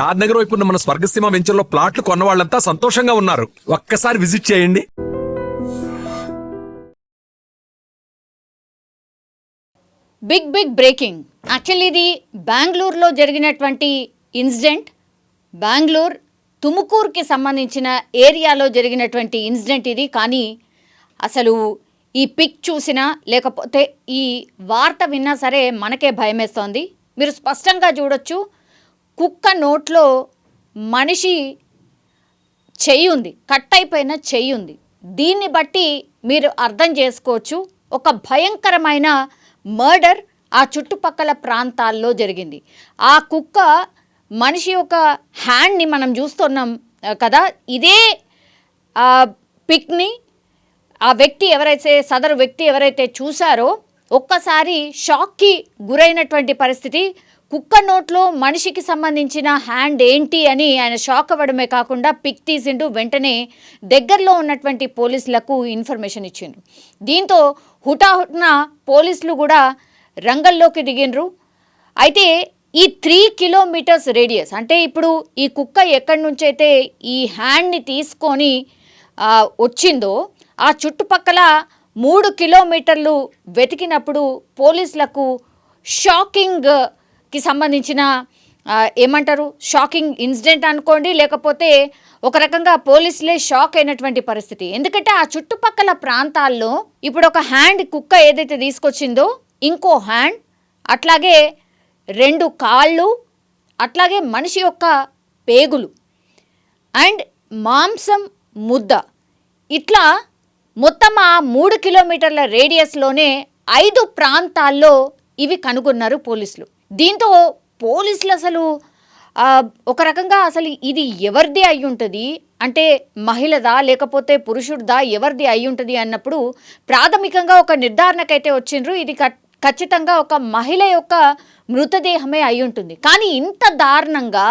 షాద్ నగర్ వైపు ఉన్న మన స్వర్గసీమ వెంచర్లో ప్లాట్లు కొన్న వాళ్ళంతా సంతోషంగా ఉన్నారు. ఒక్కసారి విజిట్ చేయండి. Big big breaking. యాక్చువల్లీ ఇది బెంగళూరులో జరిగినటువంటి ఇన్సిడెంట్. బెంగళూరు తుముకూరుకి సంబంధించిన ఏరియాలో జరిగినటువంటి ఇన్సిడెంట్ ఇది. కానీ అసలు ఈ పిక్ చూసినా లేకపోతే ఈ వార్త విన్నా సరే మనకే భయమేస్తోంది. మీరు స్పష్టంగా చూడొచ్చు. కుక్క నోట్లో మనిషి చెయ్యి ఉంది కట్ అయిపోయిన చెయ్యి ఉంది. దీన్ని బట్టి మీరు అర్థం చేసుకోవచ్చు ఒక భయంకరమైన మర్డర్ ఆ చుట్టుపక్కల ప్రాంతాల్లో జరిగింది. ఆ కుక్క మనిషి యొక్క హ్యాండ్ని మనం చూస్తున్నాం కదా? ఇదే పిక్ని ఆ వ్యక్తి ఎవరైతే సదరు వ్యక్తి ఎవరైతే చూశారో ఒక్కసారి షాక్కి గురైనటువంటి పరిస్థితి. కుక్క నోట్లో మనిషికి సంబంధించిన హ్యాండ్ ఏంటి అని ఆయన షాక్ అవ్వడమే కాకుండా పిక్ తీసిండు. వెంటనే దగ్గరలో ఉన్నటువంటి పోలీసులకు ఇన్ఫర్మేషన్ ఇచ్చిండ్రు దీంతో హుటాహుట్న పోలీసులు కూడా రంగంలోకి దిగిండ్రు. అయితే ఈ త్రీ కిలోమీటర్స్ రేడియస్ అంటే ఇప్పుడు ఈ కుక్క ఎక్కడి నుంచైతే ఈ హ్యాండ్ని తీసుకొని వచ్చిందో ఆ చుట్టుపక్కల మూడు కిలోమీటర్లు వెతికినప్పుడు పోలీసులకు షాకింగ్కి సంబంధించిన ఏమంటారు? షాకింగ్ ఇన్సిడెంట్ అనుకోండి లేకపోతే ఒక రకంగా పోలీసులే షాక్ అయినటువంటి పరిస్థితి. ఎందుకంటే ఆ చుట్టుపక్కల ప్రాంతాల్లో ఇప్పుడు ఒక హ్యాండ్ కుక్క ఏదైతే తీసుకొచ్చిందో ఇంకో హ్యాండ్ అట్లాగే రెండు కాళ్ళు అట్లాగే మనిషి యొక్క పేగులు అండ్ మాంసం ముద్ద. ఇట్లా మొత్తం ఆ మూడు కిలోమీటర్ల రేడియస్లోనే ఐదు ప్రాంతాల్లో ఇవి కనుగొన్నారు పోలీసులు. దీంతో పోలీసులు అసలు ఒక రకంగా అసలు ఇది ఎవరిది అయి ఉంటుంది? అంటే మహిళదా లేకపోతే పురుషుడిదా ఎవరిది అయి ఉంటుంది అన్నప్పుడు ప్రాథమికంగా ఒక నిర్ధారణకైతే వచ్చిండ్రు. ఇది ఖచ్చితంగా ఒక మహిళ యొక్క మృతదేహమే అయి ఉంటుంది. కానీ ఇంత దారుణంగా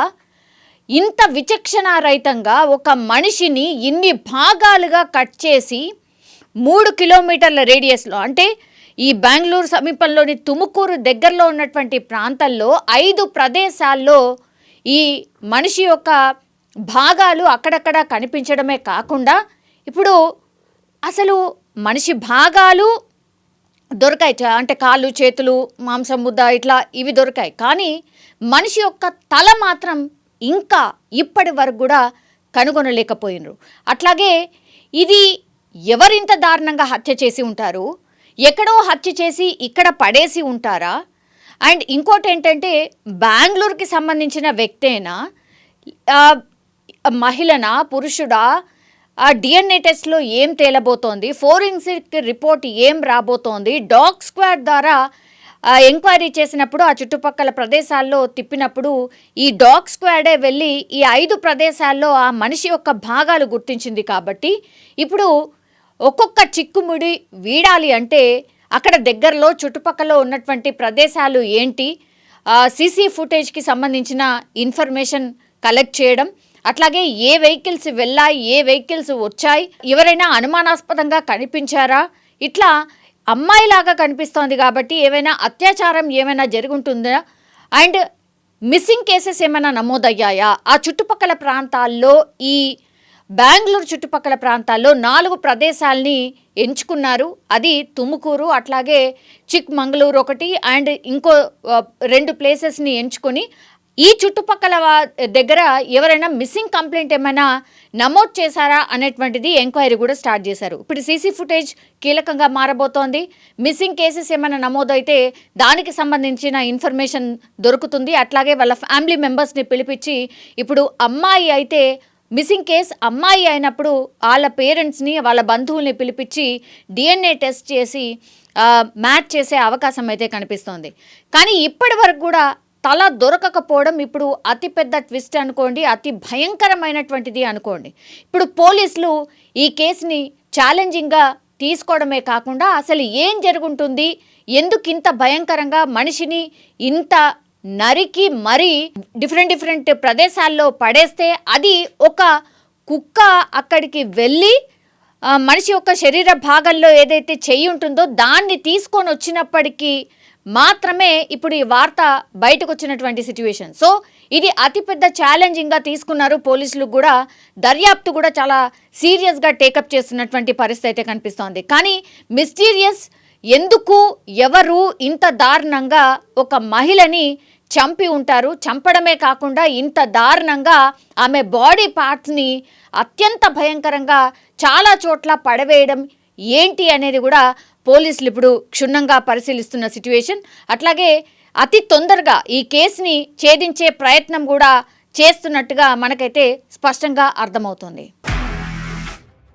ఇంత విచక్షణారహితంగా ఒక మనిషిని ఇన్ని భాగాలుగా కట్ చేసి మూడు కిలోమీటర్ల రేడియస్లో. అంటే ఈ బెంగళూరు సమీపంలోని తుముకూరు దగ్గరలో ఉన్నటువంటి ప్రాంతాల్లో ఐదు ప్రదేశాల్లో ఈ మనిషి యొక్క భాగాలు అక్కడక్కడ కనిపించడమే కాకుండా ఇప్పుడు అసలు మనిషి భాగాలు దొరికాయి. అంటే కాళ్ళు చేతులు మాంసం ముద్ద ఇట్లా ఇవి దొరికాయి. కానీ మనిషి యొక్క తల మాత్రం ఇంకా ఇప్పటి వరకు కూడా కనుగొనలేకపోయినరు. అట్లాగే ఇది ఎవరింత దారుణంగా హత్య చేసి ఉంటారు? ఎక్కడో హత్య చేసి ఇక్కడ పడేసి ఉంటారా? అండ్ ఇంకోటి ఏంటంటే బెంగళూరుకి సంబంధించిన వ్యక్తేనా? మహిళనా? పురుషుడా? ఆ డిఎన్ఏ టెస్ట్లో ఏం తేలబోతోంది? ఫోరెన్సిక్ రిపోర్ట్ ఏం రాబోతోంది? డాగ్ స్క్వాడ్ ద్వారా ఎంక్వైరీ చేసినప్పుడు ఆ చుట్టుపక్కల ప్రదేశాల్లో తిప్పినప్పుడు ఈ డాగ్ స్క్వాడే వెళ్ళి ఈ ఐదు ప్రదేశాల్లో ఆ మనిషి యొక్క భాగాలు గుర్తించింది కాబట్టి ఇప్పుడు ఒక్కొక్క చిక్కుముడి వీడాలి అంటే అక్కడ దగ్గరలో చుట్టుపక్కల ఉన్నటువంటి ప్రదేశాలు ఏంటి? సీసీ ఫుటేజ్కి సంబంధించిన ఇన్ఫర్మేషన్ కలెక్ట్ చేయడం అట్లాగే ఏ వెహికల్స్ వెళ్ళాయి ఏ వెహికల్స్ వచ్చాయి ఎవరైనా అనుమానాస్పదంగా కనిపించారా? ఇట్లా అమ్మాయిలాగా కనిపిస్తోంది కాబట్టి ఏమైనా అత్యాచారం ఏమైనా జరుగుంటుందా? అండ్ మిస్సింగ్ కేసెస్ ఏమైనా నమోదయ్యాయా? ఆ చుట్టుపక్కల ప్రాంతాల్లో ఈ బెంగళూరు చుట్టుపక్కల ప్రాంతాల్లో నాలుగు ప్రదేశాల్ని ఎంచుకున్నారు. అది తుముకూరు అట్లాగే చిక్మంగళూరు ఒకటి అండ్ ఇంకో రెండు ప్లేసెస్ని ఎంచుకొని ఈ చుట్టుపక్కల దగ్గర ఎవరైనా మిస్సింగ్ కంప్లైంట్ ఏమైనా నమోదు చేశారా అనేటువంటిది ఎంక్వైరీ కూడా స్టార్ట్ చేశారు. ఇప్పుడు సీసీ ఫుటేజ్ కీలకంగా మారబోతోంది. మిస్సింగ్ కేసెస్ ఏమైనా నమోదైతే దానికి సంబంధించిన ఇన్ఫర్మేషన్ దొరుకుతుంది. అట్లాగే వాళ్ళ ఫ్యామిలీ మెంబర్స్ని పిలిపించి ఇప్పుడు అమ్మాయి అయితే మిస్సింగ్ కేస్ అమ్మాయి అయినప్పుడు వాళ్ళ పేరెంట్స్ని వాళ్ళ బంధువుల్ని పిలిపించి డిఎన్ఏ టెస్ట్ చేసి మ్యాచ్ చేసే అవకాశం అయితే కనిపిస్తోంది. కానీ ఇప్పటి వరకు కూడా తల దొరకకపోవడం ఇప్పుడు అతిపెద్ద ట్విస్ట్ అనుకోండి అతి భయంకరమైనటువంటిది అనుకోండి. ఇప్పుడు పోలీసులు ఈ కేసుని ఛాలెంజింగ్గా తీసుకోవడమే కాకుండా అసలు ఏం జరుగుంటుంది ఎందుకు ఇంత భయంకరంగా మనిషిని ఇంత నరికి మరీ డిఫరెంట్ డిఫరెంట్ ప్రదేశాల్లో పడేస్తే అది ఒక కుక్క అక్కడికి వెళ్ళి మనిషి యొక్క శరీర భాగంలో ఏదైతే చెయ్యి ఉంటుందో దాన్ని తీసుకొని వచ్చినప్పటికీ మాత్రమే ఇప్పుడు ఈ వార్త బయటకు వచ్చినటువంటి సిచ్యువేషన్ సో ఇది అతిపెద్ద ఛాలెంజింగ్గా తీసుకున్నారు పోలీసులు కూడా. దర్యాప్తు కూడా చాలా సీరియస్గా టేకప్ చేస్తున్నటువంటి పరిస్థితి అయితే కనిపిస్తోంది. కానీ మిస్టీరియస్ ఎందుకు ఎవరు ఇంత దారుణంగా ఒక మహిళని చంపి ఉంటారు? చంపడమే కాకుండా ఇంత దారుణంగా ఆమె బాడీ పార్ట్స్ని అత్యంత భయంకరంగా చాలా చోట్ల పడవేయడం ఏంటి అనేది కూడా పోలీసులు ఇప్పుడు క్షుణ్ణంగా పరిశీలిస్తున్న సిచ్యువేషన్ అట్లాగే అతి తొందరగా ఈ కేసుని ఛేదించే ప్రయత్నం కూడా చేస్తున్నట్టుగా మనకైతే స్పష్టంగా అర్థమవుతుంది.